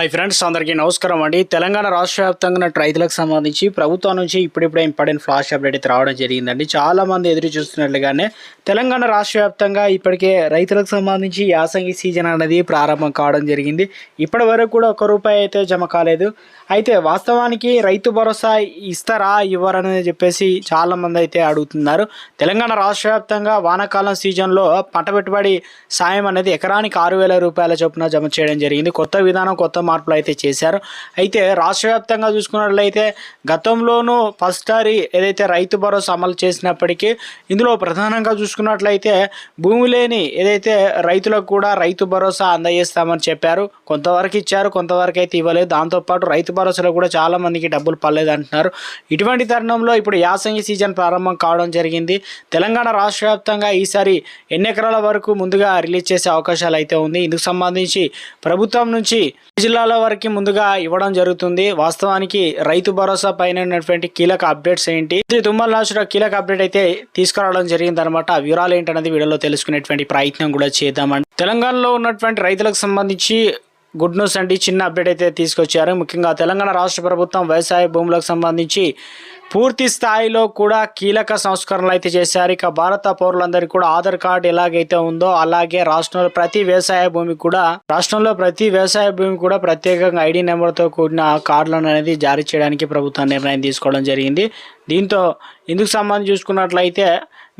Hi friends అందరికీ నమస్కారం అండి. తెలంగాణ రాష్ట్ర వ్యాప్తంగా రైతులకు సంబంధించి ప్రభుత్వం నుంచి ఇప్పుడిప్పుడే ఇంపార్టెంట్ ఫ్లాష్ అప్డేట్ అయితే రావడం జరిగిందండి. చాలామంది ఎదురు చూస్తున్నట్లుగానే తెలంగాణ రాష్ట్ర వ్యాప్తంగా ఇప్పటికే రైతులకు సంబంధించి యాసంగి సీజన్ అనేది ప్రారంభం కావడం జరిగింది. ఇప్పటి వరకు కూడా ఒక రూపాయి అయితే జమ కాలేదు. అయితే వాస్తవానికి రైతు భరోసా ఇస్తారా ఇవ్వరని చెప్పేసి చాలా మంది అయితే అడుగుతున్నారు. తెలంగాణ రాష్ట్ర వ్యాప్తంగా వానాకాలం సీజన్లో పంట పెట్టుబడి సాయం అనేది ఎకరానికి ఆరు వేల రూపాయల చొప్పున జమ చేయడం జరిగింది. కొత్త విధానం కొత్త మార్పులు అయితే చేశారు. అయితే రాష్ట్ర వ్యాప్తంగా చూసుకున్నట్లయితే గతంలోనూ ఫస్ట్ ఏదైతే రైతు భరోసా అమలు చేసినప్పటికీ ఇందులో ప్రధానంగా చూసుకున్నట్లయితే భూమి లేని ఏదైతే రైతులకు కూడా రైతు భరోసా అందజేస్తామని చెప్పారు. కొంతవరకు ఇచ్చారు కొంతవరకు అయితే ఇవ్వలేదు. దాంతోపాటు రైతు భరోసాలో కూడా చాలా మందికి డబ్బులు పర్లేదు అంటున్నారు ఇటువంటి తరుణంలో ఇప్పుడు యాసంగి సీజన్ ప్రారంభం కావడం జరిగింది. తెలంగాణ రాష్ట్ర వ్యాప్తంగా ఈసారి ఎన్ని ఎకరాల వరకు ముందుగా రిలీజ్ చేసే అవకాశాలు అయితే ఉంది. ఇందుకు సంబంధించి ప్రభుత్వం నుంచి జిల్లాల వరకు ముందుగా ఇవ్వడం జరుగుతుంది. వాస్తవానికి రైతు భరోసా పైన ఉన్నటువంటి కీలక అప్డేట్స్ ఏంటి? ఇది తుమ్మల రాష్ట్ర కీలక అప్డేట్ అయితే తీసుకురావడం జరిగింది అనమాట వివరాలు ఏంటనేది వీడియోలో తెలుసుకునేటువంటి ప్రయత్నం కూడా చేద్దామండి. తెలంగాణలో ఉన్నటువంటి రైతులకు సంబంధించి గుడ్ న్యూస్ అండి. చిన్న అప్డేట్ అయితే తీసుకొచ్చారు. ముఖ్యంగా తెలంగాణ రాష్ట్ర ప్రభుత్వం వ్యవసాయ భూములకు సంబంధించి పూర్తి స్థాయిలో కూడా కీలక సంస్కరణలు అయితే చేశారు. ఇక భారత పౌరులందరికీ కూడా ఆధార్ కార్డు ఎలాగైతే ఉందో అలాగే రాష్ట్రంలో ప్రతి వ్యవసాయ భూమి కూడా రాష్ట్రంలో ప్రతి వ్యవసాయ భూమి కూడా ప్రత్యేకంగా ఐడి నెంబర్తో కూడిన కార్డులను అనేది జారీ చేయడానికి ప్రభుత్వం నిర్ణయం తీసుకోవడం జరిగింది. దీంతో ఇందుకు సంబంధించి చూసుకున్నట్లయితే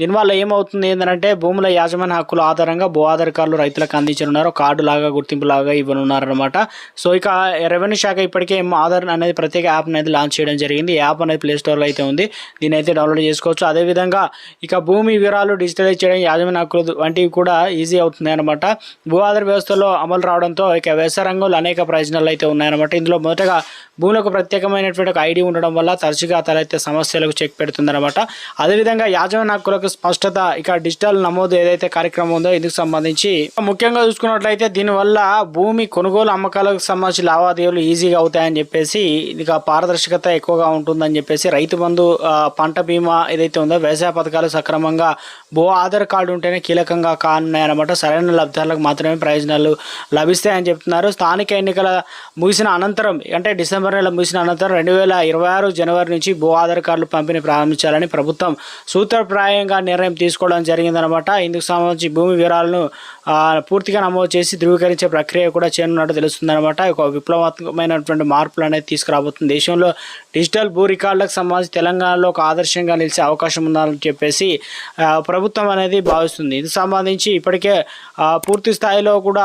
దీనివల్ల ఏమవుతుంది ఏంటంటే భూముల యాజమాన్య హక్కుల ఆధారంగా భూ ఆధార్ కార్డులు రైతులకు అందించనున్నారు. కార్డు లాగా గుర్తింపు లాగా ఇవ్వనున్నారనమాట సో ఇక రెవెన్యూ శాఖ ఇప్పటికే ఆధార్ అనేది ప్రత్యేక యాప్ అనేది లాంచ్ చేయడం జరిగింది. ఈ యాప్ అనేది ప్లే స్టోర్లో అయితే ఉంది. దీని అయితే డౌన్లోడ్ చేసుకోవచ్చు. అదేవిధంగా ఇక భూమి వివరాలు డిజిటలైజ్ చేయడం యాజమాన్య హక్కులు వంటివి కూడా ఈజీ అవుతుంది అనమాట భూ ఆధార్ వ్యవస్థలో అమలు రావడంతో ఇక వ్యవసాయ రంగంలో అనేక ప్రయోజనాలు అయితే ఉన్నాయన్నమాట. ఇందులో మొదటగా భూములకు ప్రత్యేకమైనటువంటి ఒక ఐడి ఉండడం వల్ల తరచుగా తలెత్తే సమస్యలకు చెక్ పెడుతుందన్నమాట. అదేవిధంగా యాజమాన్య హక్కులకు స్పష్టత. ఇక డిజిటల్ నమోదు ఏదైతే కార్యక్రమం ఉందో ఇందుకు సంబంధించి. ముఖ్యంగా చూసుకున్నట్లయితే దీనివల్ల భూమి కొనుగోలు అమ్మకాలకు సంబంధించి లావాదేవీలు ఈజీగా అవుతాయని చెప్పేసి ఇక పారదర్శకత ఎక్కువగా ఉంటుందని చెప్పేసి రైతు బంధు పంట బీమా ఏదైతే ఉందో వ్యవసాయ పథకాలు సక్రమంగా భూ ఆధార్ కార్డు ఉంటేనే కీలకంగా కానున్నాయన్నమాట. సరైన లబ్ధాలకు మాత్రమే ప్రయోజనాలు లభిస్తాయని చెప్తున్నారు. స్థానిక ఎన్నికల ముగిసిన అనంతరం అంటే డిసెంబర్ నెల ముగిసిన అనంతరం రెండు వేల ఇరవై ఆరు జనవరి నుంచి భూ ఆధార్ కార్డులు పంపిణీ ప్రారంభించాలని ప్రభుత్వం సూత్రప్రాయంగా నిర్ణయం తీసుకోవడం జరిగిందనమాట ఇందుకు సంబంధించి భూమి వివరాలను పూర్తిగా నమోదు చేసి ధృవీకరించే ప్రక్రియ కూడా చేయనున్నట్టు తెలుస్తుందన్నమాట. ఒక విప్లవాత్మకమైనటువంటి మార్పులు అనేది తీసుకురాబోతుంది. దేశంలో డిజిటల్ భూ రికార్డులకు సంబంధించి తెలంగాణలో ఒక ఆదర్శంగా నిలిచే అవకాశం ఉందని చెప్పేసి ప్రభుత్వం అనేది భావిస్తుంది. ఇది సంబంధించి ఇప్పటికే పూర్తి స్థాయిలో కూడా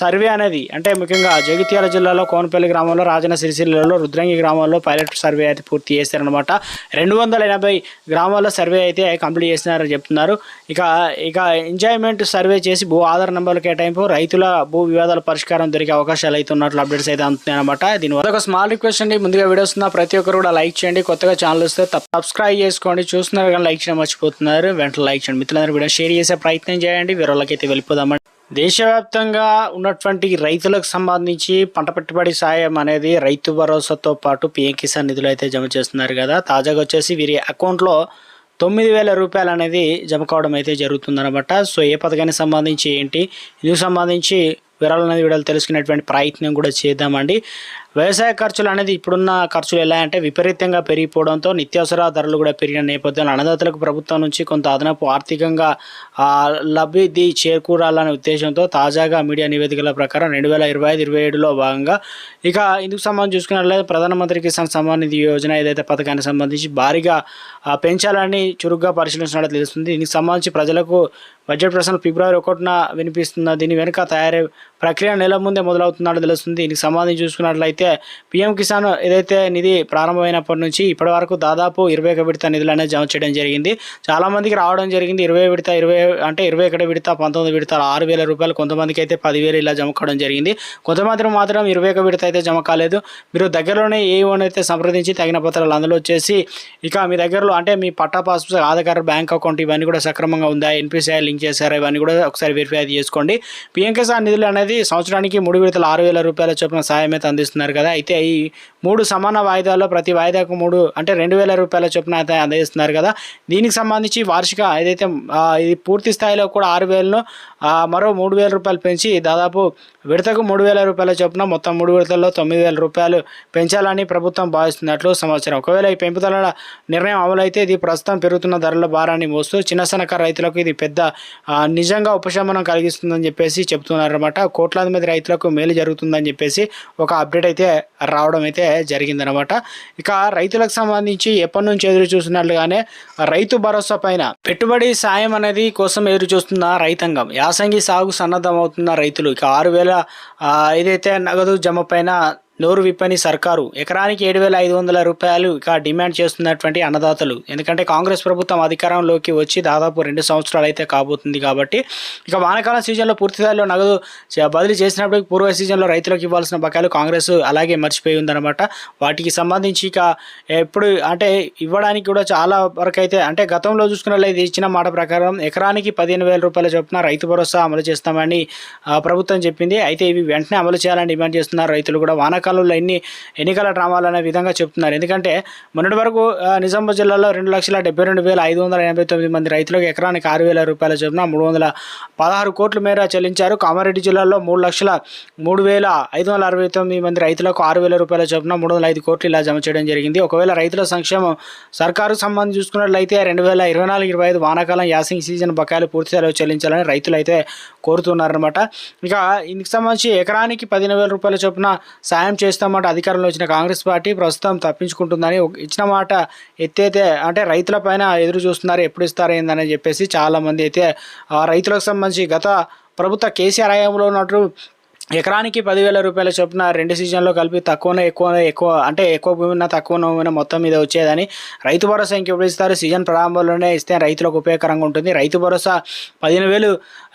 సర్వే అనేది అంటే ముఖ్యంగా జగిత్యాల జిల్లాలో కోనపల్లి గ్రామంలో రాజన సిరిసిల్లలో రుద్రంగి గ్రామంలో పైలట్ సర్వే అయితే పూర్తి చేశారనమాట రెండు వందల ఎనభై గ్రామాల్లో సర్వే అయితే కంప్లీట్ చేసినారని చెప్తున్నారు. ఇక ఇక ఎంజాయ్మెంట్ సర్వే చేసి భూ ఆధార్ నెంబర్ల కేటాయింపు రైతుల భూ వివాదాల పరిష్కారం దొరికే అవకాశాలు అయితే ఉన్నట్లు అప్డేట్స్ అయితే అందుతున్నాయి అనమాట దీనివల్ల ఒక స్మాల్ రిక్వెస్ట్ అండి. ముందుగా వీడియోస్ ఉన్న ప్రతి ఒక్కరు కూడా లైక్ చేయండి. కొత్తగా ఛానల్ వస్తే సబ్స్క్రైబ్ చేసుకోండి. చూస్తున్నారు కానీ లైక్ చేయడం మర్చిపోతున్నారు. వెంటనే లైక్ చేయండి. మిత్రులందరూ కూడా షేర్ చేసే ప్రయత్నం చేయండి. వీరోళ్ళకి అయితే వెళ్ళిపోదామండి. దేశవ్యాప్తంగా ఉన్నటువంటి రైతులకు సంబంధించి పంట పెట్టుబడి సాయం అనేది రైతు భరోసాతో పాటు పిఎం కిసాన్ నిధులు అయితే జమ చేస్తున్నారు కదా. తాజాగా వచ్చేసి వీరి అకౌంట్లో తొమ్మిది వేల రూపాయలు అనేది జమ కావడం అయితే జరుగుతుందనమాట సో ఏ పథకానికి సంబంధించి ఏంటి? ఇందుకు సంబంధించి వివరాలు అనేది వీడియోలు తెలుసుకునేటువంటి ప్రయత్నం కూడా చేద్దామండి. వ్యవసాయ ఖర్చులు అనేది ఇప్పుడున్న ఖర్చులు ఎలా అంటే విపరీతంగా పెరిగిపోవడంతో నిత్యావసర ధరలు కూడా పెరిగిన నేపథ్యంలో అన్నదాతలకు ప్రభుత్వం నుంచి కొంత అదనపు ఆర్థికంగా లబ్ధి చేకూరాలనే ఉద్దేశంతో తాజాగా మీడియా నివేదికల ప్రకారం రెండు వేల ఇరవై ఐదు ఇరవై ఏడులో భాగంగా ఇక ఇందుకు సంబంధించి చూసుకున్నట్లయితే ప్రధానమంత్రి కిసాన్ సమ్మాన్ నిధి యోజన ఏదైతే పథకానికి సంబంధించి భారీగా పెంచాలని చురుగ్గా పరిశీలించినట్లు తెలుస్తుంది. దీనికి సంబంధించి ప్రజలకు బడ్జెట్ ప్రశ్నలు ఫిబ్రవరి ఒకటిన వినిపిస్తున్న దీని వెనుక తయారీ ప్రక్రియ నెల ముందే మొదలవుతున్నట్లు తెలుస్తుంది. దీనికి సంబంధించి చూసుకున్నట్లయితే పిఎం కిసాన్ ఏదైతే నిధి ప్రారంభమైనప్పటి నుంచి ఇప్పటి వరకు దాదాపు ఇరవై ఒక విడత నిధులు అనేది జమ చేయడం జరిగింది. చాలా మందికి రావడం జరిగింది. ఇరవై విడత ఇరవై అంటే ఇరవై ఒకటి విడత పంతొమ్మిది విడత ఆరు వేల రూపాయలు కొంతమందికి అయితే పదివేలు ఇలా జమ కావడం జరిగింది. కొంతమంది మాత్రం ఇరవై ఒక విడత అయితే జమ కాలేదు. మీరు దగ్గరలోనే ఏ అయితే సంప్రదించి తగిన పత్రాలు అందులో వచ్చేసి ఇక మీ దగ్గరలో అంటే మీ patta pass Aadhaar card bank account ఇవన్నీ కూడా సక్రమంగా ఉందా? ఎన్పిసిఐ లింక్ చేశారా? ఇవన్నీ కూడా ఒకసారి వెరిఫై చేసుకోండి. పిఎం కిసాన్ నిధులు అనేది సంవత్సరానికి మూడు విడతలు ఆరు వేల రూపాయల చొప్పున సాయం అయితే అందిస్తున్నారు కదా? అయితే ఈ మూడు సమాన వాయిదాల్లో ప్రతి వాయిదాకు మూడు అంటే రెండు వేల రూపాయల చొప్పున అయితే అందజేస్తున్నారు కదా? దీనికి సంబంధించి వార్షిక ఏదైతే ఇది పూర్తి స్థాయిలో కూడా ఆరు వేలను మరో మూడు వేల రూపాయలు పెంచి దాదాపు విడతకు మూడు వేల రూపాయల చొప్పున మొత్తం మూడు విడతల్లో తొమ్మిది వేల రూపాయలు పెంచాలని ప్రభుత్వం భావిస్తున్నట్లు సమాచారం. ఒకవేళ ఈ పెంపుదల నిర్ణయం అమలైతే ఇది ప్రస్తుతం పెరుగుతున్న ధరల భారాన్ని మోస్తూ చిన్న సన్నకారు రైతులకు ఇది పెద్ద నిజంగా ఉపశమనం కలిగిస్తుందని చెప్పేసి చెప్తున్నారన్నమాట. కోట్లాది మంది రైతులకు మేలు జరుగుతుందని చెప్పేసి ఒక అప్డేట్ అయితే అయితే రావడం అయితే జరిగిందనమాట ఇక రైతులకు సంబంధించి ఎప్పటి నుంచి ఎదురు చూస్తున్నట్లుగానే రైతు భరోసా పైన పెట్టుబడి సాయం అనేది కోసం ఎదురు చూస్తున్న రైతాంగం. యాసంగి సాగు సన్నద్ధమవుతున్న రైతులు ఇక ఆరు వేల ఏదైతే నగదు జమ పైన నోరు విప్పని సర్కారు. ఎకరానికి ఏడు వేల ఐదు వందల రూపాయలు ఇక డిమాండ్ చేస్తున్నటువంటి అన్నదాతలు. ఎందుకంటే కాంగ్రెస్ ప్రభుత్వం అధికారంలోకి వచ్చి దాదాపు రెండు సంవత్సరాలు అయితే కాబోతుంది కాబట్టి ఇక వానకాలం సీజన్లో పూర్తిదారిలో నగదు బదిలీ చేసినప్పటికీ పూర్వ సీజన్లో రైతులకు ఇవ్వాల్సిన బకాయిలు కాంగ్రెస్ అలాగే మర్చిపోయి ఉందన్నమాట. వాటికి సంబంధించి ఇక ఎప్పుడు అంటే ఇవ్వడానికి కూడా చాలా వరకు అయితే అంటే గతంలో చూసుకున్నట్లయితే ఇచ్చిన మాట ప్రకారం ఎకరానికి పదిహేను వేల రూపాయల చొప్పున రైతు భరోసా అమలు చేస్తామని ప్రభుత్వం చెప్పింది. అయితే ఇవి వెంటనే అమలు చేయాలని డిమాండ్ చేస్తున్నారు రైతులు కూడా. వానాకాలంలో ఎన్ని ఎన్నికల డ్రామాలు అనే విధంగా చెప్తున్నారు. ఎందుకంటే మొన్నటి వరకు ఆ, నిజామాబాద్ జిల్లాలో రెండు లక్షల డెబ్బై రెండు వేల ఐదు వందల ఎనభై తొమ్మిది మంది రైతులకు ఎకరానికి ఆరు వేల రూపాయల చొప్పున మూడు వందల పదహారు కోట్ల మేర చెల్లించారు. కామారెడ్డి జిల్లాలో మూడు లక్షల మూడు వేల ఐదు వందల అరవై తొమ్మిది మంది రైతులకు ఆరు వేల రూపాయల చొప్పున మూడు వందల ఐదు కోట్లు ఇలా జమ చేయడం జరిగింది. ఒకవేళ రైతుల సంక్షేమం సర్కారు సంబంధించి చూసుకున్నట్లయితే రెండు వేల ఇరవై నాలుగు ఇరవై ఐదు వానాకాలం యాసింగ్ సీజన్ బకాయిలు పూర్తి స్థాయిలో చెల్లించాలని రైతులు అయితే కోరుతున్నారనమాట ఇక ఇందుకు సంబంధించి ఎకరానికి పదిహేను వేల రూపాయల చొప్పున సాయం చేస్తామంటే అధికారంలో వచ్చిన కాంగ్రెస్ పార్టీ ప్రస్తుతం తప్పించుకుంటుందని ఇచ్చిన మాట ఎత్తైతే అంటే రైతుల పైన ఎదురు చూస్తున్నారు ఎప్పుడు ఇస్తారేందని చెప్పేసి చాలామంది అయితే ఆ రైతులకు సంబంధించి గత ప్రభుత్వ కేసీఆర్ హయాంలో ఉన్నట్టు ఎకరానికి పదివేల రూపాయల చొప్పున రెండు సీజన్లో కలిపి తక్కువనే ఎక్కువ ఎక్కువ అంటే ఎక్కువ భూమినా తక్కువ ఉన్న మొత్తం మీద వచ్చేదని రైతు భరోసా ఇంకెప్పుడు ఇస్తారు? సీజన్ ప్రారంభంలోనే ఇస్తే రైతులకు ఉపయోగకరంగా ఉంటుంది. రైతు భరోసా పదిహేను వేలు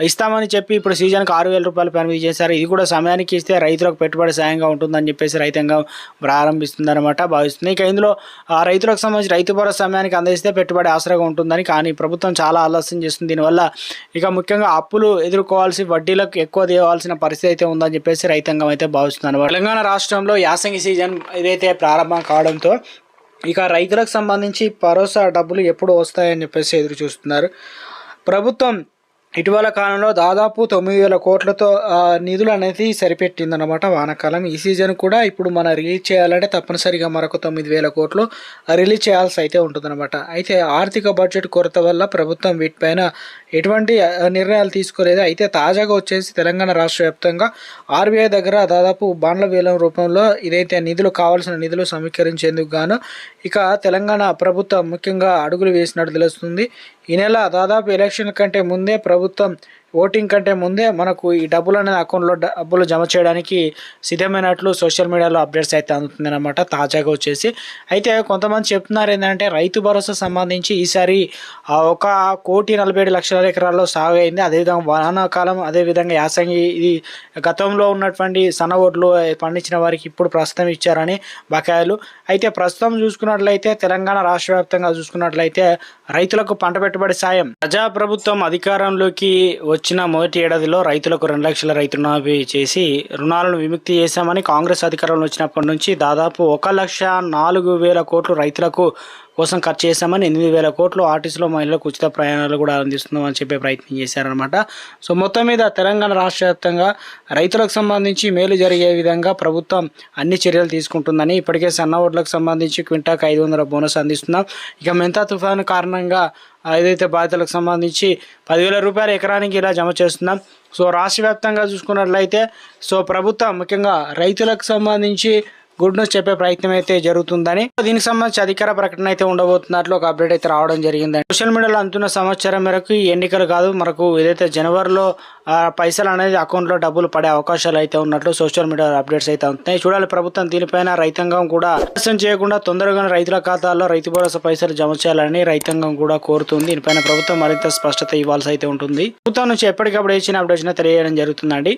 ఇస్తామని చెప్పి ఇప్పుడు సీజన్కి ఆరు వేల రూపాయలు పరిమితి చేశారు. ఇది కూడా సమయానికి ఇస్తే రైతులకు పెట్టుబడి సాయంగా ఉంటుందని చెప్పేసి రైతాంగం ప్రారంభిస్తుందన్నమాట భావిస్తుంది. ఇక ఇందులో ఆ రైతులకు సంబంధించి రైతు భరోసా సమయానికి అందిస్తే పెట్టుబడి ఆసరాగా ఉంటుందని కానీ ప్రభుత్వం చాలా ఆలస్యం చేస్తుంది. దీనివల్ల ఇక ముఖ్యంగా అప్పులు ఎదుర్కోవాల్సి వడ్డీలకు ఎక్కువ తేవాల్సిన పరిస్థితి అయితే ఉందని చెప్పేసి రైతాంగం అయితే భావిస్తున్నారు తెలంగాణ రాష్ట్రంలో యాసంగి సీజన్ ఏదైతే ప్రారంభం కావడంతో ఇక రైతులకు సంబంధించి భరోసా డబ్బులు ఎప్పుడు వస్తాయని చెప్పేసి ఎదురు చూస్తున్నారు. ప్రభుత్వం ఇటీవల కాలంలో దాదాపు తొమ్మిది వేల కోట్లతో నిధులు అనేది సరిపెట్టిందనమాట వానాకాలం. ఈ సీజన్ కూడా ఇప్పుడు మనం రిలీజ్ చేయాలంటే తప్పనిసరిగా మరొక తొమ్మిది వేల కోట్లు రిలీజ్ చేయాల్సి అయితే ఉంటుందన్నమాట. అయితే ఆర్థిక బడ్జెట్ కొరత వల్ల ప్రభుత్వం వీటిపైన ఎటువంటి నిర్ణయాలు తీసుకోలేదు. అయితే తాజాగా వచ్చేసి తెలంగాణ రాష్ట్ర వ్యాప్తంగా ఆర్బీఐ దగ్గర దాదాపు బాండ్ల వేలం రూపంలో ఇదైతే నిధులు కావాల్సిన నిధులు సమీకరించేందుకు గాను ఇక తెలంగాణ ప్రభుత్వం ముఖ్యంగా అడుగులు వేసినట్టు తెలుస్తుంది. ఈ నెల దాదాపు ఎలక్షన్ కంటే ముందే ప్రభుత్వం ఓటింగ్ కంటే ముందే మనకు ఈ డబ్బులు అనేది అకౌంట్లో డబ్బులు జమ చేయడానికి సిద్ధమైనట్లు సోషల్ మీడియాలో అప్డేట్స్ అయితే అందుతుంది అనమాట తాజాగా వచ్చేసి. అయితే కొంతమంది చెప్తున్నారు ఏంటంటే రైతు భరోసా సంబంధించి ఈసారి ఒక కోటి నలభై ఏడు లక్షల ఎకరాల్లో సాగు అయింది. అదేవిధంగా వానాకాలం అదేవిధంగా యాసంగి ఇది గతంలో ఉన్నటువంటి సన్న ఓట్లు పండించిన వారికి ఇప్పుడు ప్రస్తుతం ఇచ్చారని బకాయిలు. అయితే ప్రస్తుతం చూసుకున్నట్లయితే తెలంగాణ రాష్ట్ర వ్యాప్తంగా చూసుకున్నట్లయితే రైతులకు పంట పెట్టుబడి సాయం. ప్రజా ప్రభుత్వం అధికారంలోకి వచ్చిన మొదటి ఏడాదిలో రైతులకు రెండు లక్షల రైతు రుణమాఫీ చేసి రుణాలను విముక్తి చేశామని కాంగ్రెస్ అధికారంలో వచ్చినప్పటి నుంచి దాదాపు ఒక లక్ష నాలుగు వేల కోట్లు రైతులకు కోసం ఖర్చు చేశామని ఎనిమిది వేల కోట్లు ఆర్టీసీలో మహిళలకు ఉచిత ప్రయాణాలు కూడా అందిస్తున్నామని చెప్పే ప్రయత్నం చేశారనమాట సో మొత్తం మీద తెలంగాణ రాష్ట్ర వ్యాప్తంగా రైతులకు సంబంధించి మేలు జరిగే విధంగా ప్రభుత్వం అన్ని చర్యలు తీసుకుంటుందని ఇప్పటికే సన్న ఓట్లకు సంబంధించి క్వింటాకు ఐదు వందల బోనస్ అందిస్తున్నాం. ఇక మెంతా తుఫాను కారణంగా ఏదైతే బాధితులకు సంబంధించి పదివేల రూపాయలు ఎకరానికి ఇలా జమ చేస్తున్నాం. సో రాష్ట్ర వ్యాప్తంగా చూసుకున్నట్లయితే సో ప్రభుత్వం ముఖ్యంగా రైతులకు సంబంధించి గుడ్ న్యూస్ చెప్పే ప్రయత్నం అయితే జరుగుతుందని. దీనికి సంబంధించి అధికార ప్రకటన అయితే ఉండబోతున్నట్లు ఒక అప్డేట్ అయితే రావడం జరిగిందండి సోషల్ మీడియాలో అందుతున్న సమాచారం మేరకు ఈ ఎన్నికలు కాదు మనకు ఏదైతే జనవరిలో పైసలు అనేది అకౌంట్లో డబ్బులు పడే అవకాశాలు అయితే ఉన్నట్లు సోషల్ మీడియాలో అప్డేట్స్ అయితే ఉంటున్నాయి చూడాలి ప్రభుత్వం దీనిపైన రైతాంగం కూడా ఆలస్యం చేయకుండా తొందరగా రైతుల ఖాతాల్లో రైతు భరోసా పైసలు జమ చేయాలని రైతాంగం కూడా కోరుతుంది. దీనిపైన ప్రభుత్వం మరింత స్పష్టత ఇవ్వాల్సి అయితే ఉంటుంది. ప్రభుత్వం నుంచి ఎప్పటికప్పుడు ఇచ్చిన అప్డేట్స్ తెలియజేయడం జరుగుతుందండి.